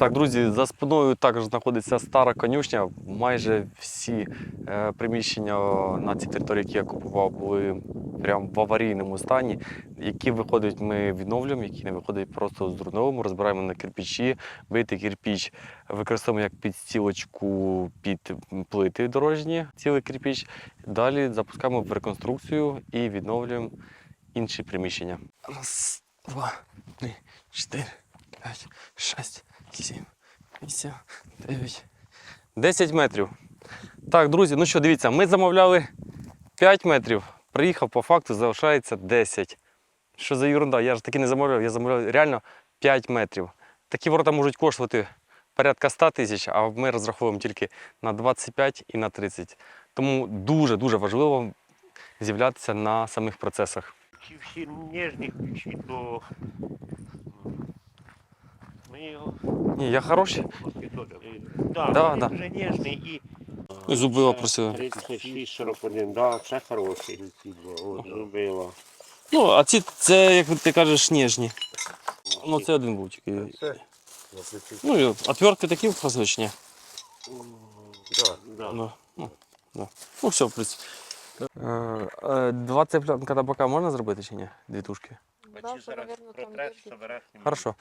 Так, друзі, за спиною також знаходиться стара конюшня. Майже всі е, приміщення на цій території, які я купував, були прямо в аварійному стані. Які виходять, ми відновлюємо, які не виходять, просто зруйновуємо, розбираємо на кирпичі, битий кирпіч використовуємо як підстілочку під плити дорожні, цілий кирпіч. Далі запускаємо в реконструкцію і відновлюємо інші приміщення. Раз, два, три, чотири, п'ять, шість, сім, вісім, дев'ять. Десять метрів. Так, друзі, ну що, дивіться, ми замовляли 5 метрів. Приїхав по факту, залишається 10. Що за ерунда? Я ж таки не замовляв, я замовляв реально 5 метрів. Такі ворота можуть коштувати порядка 100 тисяч, а ми розраховуємо тільки на 25 і на 30. Тому дуже-дуже важливо з'являтися на самих процесах. Чи всі ніжні ключі, то ми його Ні, я хороший. да, Да, да. вже ніжний і Зубила просила. 36, 41, да, це хороший. От, зубила. Ну, а ці це, як ти кажеш, ніжні. Ну, це один був тільки. Ну, і отвертки такі класичні. Да, да. Ну, ну, да. ну все, в принципі. Е, е, Два цеплянка табака можна зробити чи ні? Дві тушки. А чи зараз там протреш, держит. то верхнім. Хорошо.